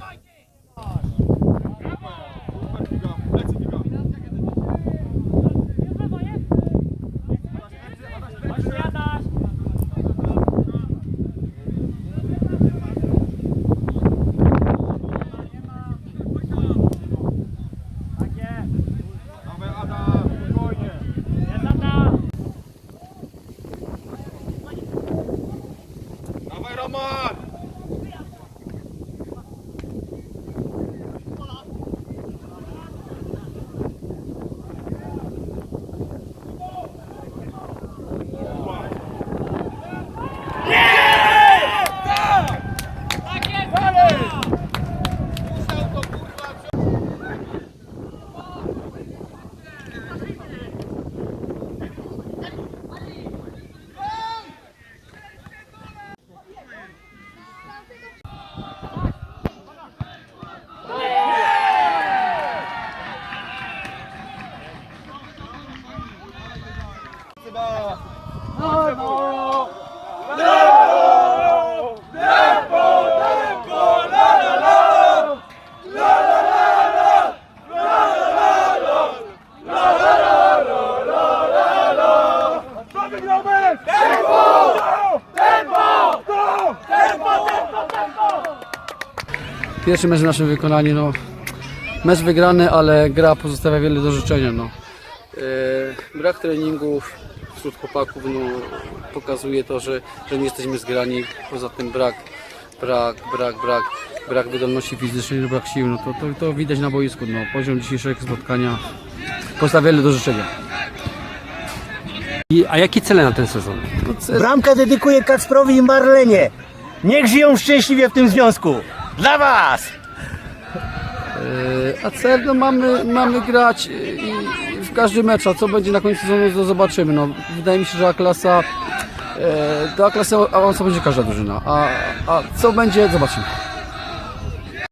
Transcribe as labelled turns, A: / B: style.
A: Viking!
B: Pierwszy mecz w naszym wykonaniu, no, mecz wygrany, ale gra pozostawia wiele do życzenia. No. E, brak treningów wśród chłopaków no, pokazuje to, że, że nie jesteśmy zgrani. Poza tym brak, brak, brak, brak, brak wydolności fizycznej, brak sił. No, to, to, to widać na boisku. No. Poziom dzisiejszego spotkania wiele do życzenia.
C: I, a jakie cele na ten sezon?
B: No,
D: Bramka dedykuję Kacprowi i Marlenie. Niech żyją szczęśliwie w tym związku. Dla was!
B: E, A cel no mamy, mamy grać i każdym meczu, a co będzie na końcu sezonu to zobaczymy. No, wydaje mi się, że A klasa, e, do A klasy awansu będzie każda drużyna, a, a co będzie zobaczymy.